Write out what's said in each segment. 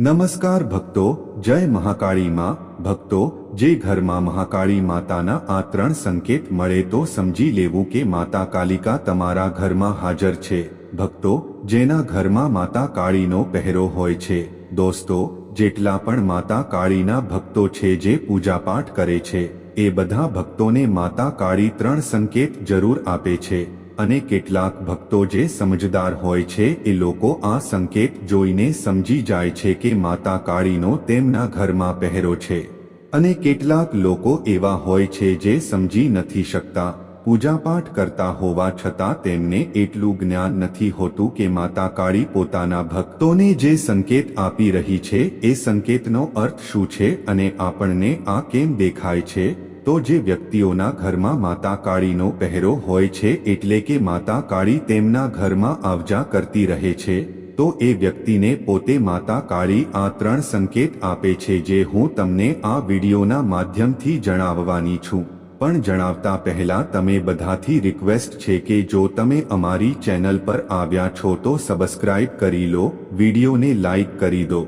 નમસ્કાર ભક્તો, જય મહાકાળી માં ભક્તો, જે ઘરમાં મહાકાળી માતાના આ ત્રણ સંકેત મળે તો સમજી લેવું કે માતા કાલિકા તમારા ઘરમાં હાજર છે. ભક્તો, જેના ઘરમાં માતા કાળીનો પહેરો હોય છે. દોસ્તો, જેટલા પણ માતા કાળીના ભક્તો છે જે પૂજાપાઠ કરે છે, એ બધા ભક્તોને માતા કાળી ત્રણ સંકેત જરૂર આપે છે. અને કેટલાક ભક્તો જે સમજદાર હોય છે, એ લોકો આ સંકેત જોઈને સમજી જાય છે કે માતા કાળીનો તેમના ઘરમાં પહેરો છે. અને કેટલાક લોકો એવા હોય છે જે સમજી નથી શકતા, પૂજાપાઠ કરતા હોવા છતાં તેમને એટલું જ્ઞાન નથી હોતું કે માતા કાળી પોતાના ભક્તોને જે સંકેત આપી રહી છે, એ સંકેતનો અર્થ શું છે અને આપણને આ કેમ દેખાય છે? તો જે વ્યક્તિઓના ઘરમાં માતા કાળીનો પહેરો હોય છે એટલે કે માતા કાળી તેમના ઘરમાં આવજા કરતી રહે છે, તો એ વ્યક્તિને પોતે માતા કાળી આ ત્રણ સંકેત આપે છે જે હું તમને આ વિડીયોના માધ્યમથી જણાવવાની છું. પણ જણાવતા પહેલા તમે બધાથી રિક્વેસ્ટ છે કે જો તમે અમારી ચેનલ પર આવ્યા છો તો સબસ્ક્રાઇબ કરી લો, વિડીયોને લાઇક કરી દો.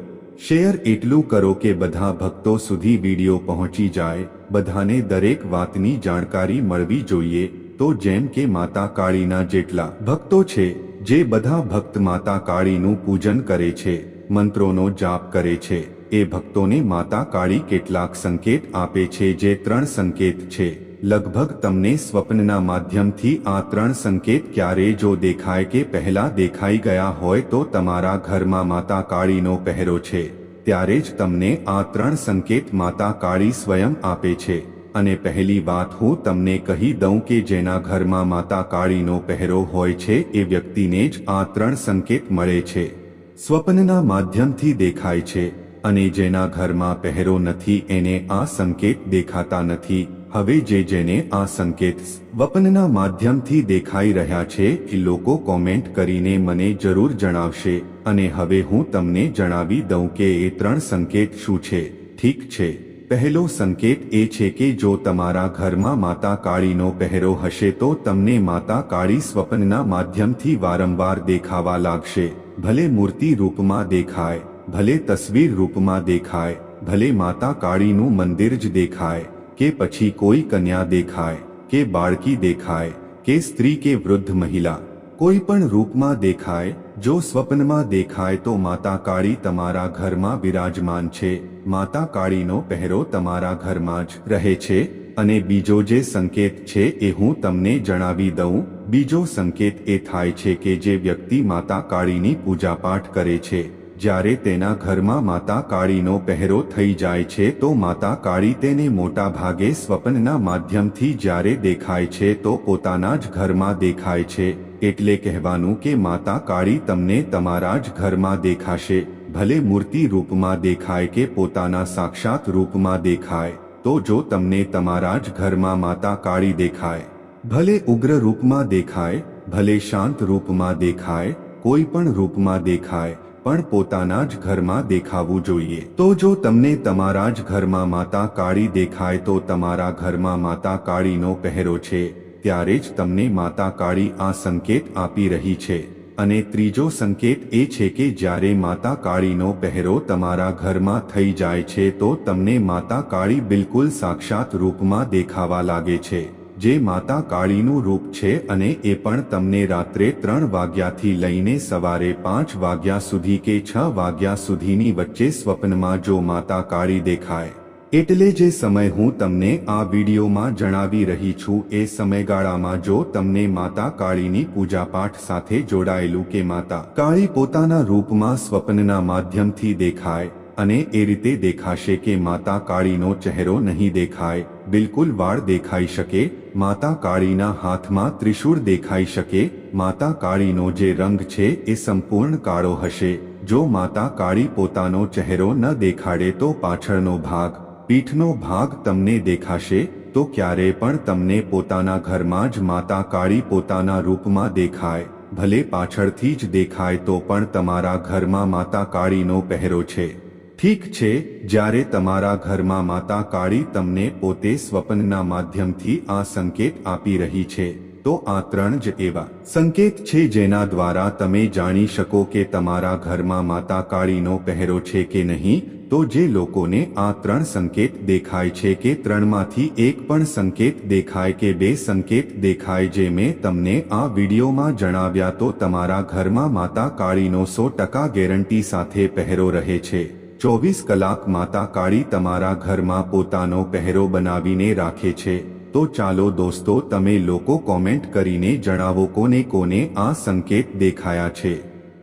શેર એટલું કરો કે બધા ભક્તો સુધી વીડિયો પહોંચી જાય. બધાને દરેક વાતની જાણકારી મળવી જોઈએ. તો જેમ કે માતા કાળીના જેટલા ભક્તો છે, જે બધા ભક્ત માતા કાળીનું પૂજન કરે છે, મંત્રોનો જાપ કરે છે, એ ભક્તોને માતા કાળી કેટલાક સંકેત આપે છે જે ત્રણ સંકેત છે. લગભગ તમને સ્વપ્નના માધ્યમથી આ ત્રણ સંકેત ક્યારે જો દેખાય કે પહેલા દેખાઈ ગયા હોય તો તમારા ઘરમાં માતા કાળીનો પહેરો છે. ત્યારે જ તમને આ ત્રણ સંકેત માતા કાળી સ્વયં આપે છે. અને પહેલી વાત હું તમને કહી દઉં કે જેના ઘરમાં માતા કાળીનો પહેરો હોય છે, એ વ્યક્તિને જ આ ત્રણ સંકેત મળે છે. સ્વપ્નના માધ્યમથી દેખાય છે. અને જેના ઘરમાં પહેરો નથી, એને આ સંકેત દેખાતા નથી. હવે જે જેને આ સંકેત સ્વપ્નના માધ્યમથી દેખાઈ રહ્યા છે એ લોકો કોમેન્ટ કરીને મને જરૂર જણાવશે. અને હવે હું તમને જણાવી દઉં કે એ ત્રણ સંકેત શું છે. ઠીક છે. પહેલો સંકેત એ છે કે જો તમારા ઘરમાં માતા કાળીનો પહેરો હશે તો તમને માતા કાળી સ્વપ્નના માધ્યમથી વારંવાર દેખાવા લાગશે. ભલે મૂર્તિ રૂપમાં દેખાય, ભલે તસવીર રૂપમાં દેખાય, ભલે માતા કાળીનું મંદિર જ દેખાય કે પછી કોઈ કન્યા દેખાય, કે બાળકી દેખાય, કે સ્ત્રી કે વૃદ્ધ મહિલા, કોઈ પણ રૂપમાં દેખાય, જો સ્વપ્નમાં દેખાય તો માતા કાળી તમારા ઘરમાં બિરાજમાન છે. માતા કાળીનો પહેરો તમારા ઘરમાં જ રહે છે અને બીજો જે સંકેત છે એ હું તમને જણાવી દઉં, બીજો સંકેત એ થાય છે કે જે વ્યક્તિ માતા કાળીની પૂજાપાઠ કરે છે. જ્યારે તેના ઘરમાં માતા કાળીનો પહેરો થઈ જાય છે તો માતા કાળી તેને મોટા ભાગે સ્વપ્નના માધ્યમથી જ્યારે દેખાય છે તો પોતાના જ ઘરમાં દેખાય છે. એટલે કહેવાનું કે માતા કાળી તમને તમારા જ ઘરમાં દેખાશે. ભલે મૂર્તિ રૂપમાં દેખાય કે પોતાના સાક્ષાત રૂપમાં દેખાય, તો જો તમને તમારા જ ઘરમાં માતા કાળી દેખાય, ભલે ઉગ્ર રૂપમાં દેખાય, ભલે શાંત રૂપમાં દેખાય, કોઈ પણ રૂપમાં દેખાય પણ પોતાના જ ઘરમાં દેખાવું જોઈએ. તો જો તમને તમારા જ ઘરમાં માતા કાળી દેખાય તો તમારા ઘરમાં માતા કાળીનો પહેરો છે, ત્યારે જ તમને માતા કાળી આ સંકેત આપી રહી છે. અને ત્રીજો સંકેત એ છે કે જ્યારે માતા કાળીનો પહેરો તમારા ઘરમાં થઈ જાય છે તો તમને માતા કાળી બિલકુલ સાક્ષાત રૂપમાં દેખાવા લાગે છે. જે માતા કાળીનું રૂપ છે અને એ પણ તમને રાત્રે ત્રણ વાગ્યાથી લઈને સવારે પાંચ વાગ્યા સુધી કે છ વાગ્યા સુધીની વચ્ચે સ્વપ્નમાં જો માતા કાળી દેખાય. એટલે જે સમય હું તમને આ વિડીયોમાં જણાવી રહી છું, એ સમયગાળામાં જો તમને માતા કાળીની પૂજાપાઠ સાથે જોડાયેલું કે માતા કાળી પોતાના રૂપમાં સ્વપ્નના માધ્યમથી દેખાય અને એ રીતે દેખાશે કે માતા કાળીનો ચહેરો નહીં દેખાય, બિલકુલ વાળ દેખાઈ શકે, માતા કાળીના હાથમાં ત્રિશૂળ દેખાઈ શકે, માતા કાળીનો જે રંગ છે એ સંપૂર્ણ કાળો હશે. જો માતા કાળી પોતાનો ચહેરો ન દેખાડે તો પાછળનો ભાગ, પીઠનો ભાગ તમને દેખાશે, તો ક્યારે પણ તમને પોતાના ઘરમાં જ માતા કાળી પોતાના રૂપમાં દેખાય. ભલે પાછળથી જ દેખાય તો પણ તમારા ઘરમાં માતા કાળીનો પહેરો છે. ઠીક છે, જ્યારે તમારા ઘરમાં માતા કાળી તમને પોતે સ્વપ્નના માધ્યમથી આ સંકેત આપી રહી છે, તો આ ત્રણ જ એવા સંકેત છે જેના દ્વારા તમે જાણી શકો કે તમારા ઘરમાં માતા કાળીનો પહેરો છે કે નહીં, તો જે લોકોને આ ત્રણ સંકેત દેખાય છે કે ત્રણમાંથી એક પણ સંકેત દેખાય કે બે સંકેત દેખાય જે મેં તમને આ વિડીયોમાં જણાવ્યા તો તમારા ઘરમાં માતા કાળીનો સો ટકા ગેરંટી સાથે પહેરો રહે છે. ચોવીસ કલાક માતા કાળી તમારા ઘરમાં પોતાનો પહેરો બનાવીને રાખે છે. તો ચાલો દોસ્તો, તમે લોકો કોમેન્ટ કરીને જણાવો કોને કોને આ સંકેત દેખાયા છે.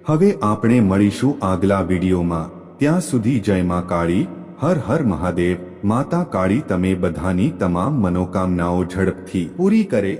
હવે આપણે મળીશું આગલા વિડીયોમાં. ત્યાં સુધી જય મા કાળી, હર હર મહાદેવ. માતા કાળી, તમે બધાની તમામ મનોકામનાઓ ઝડપથી પૂરી કરે.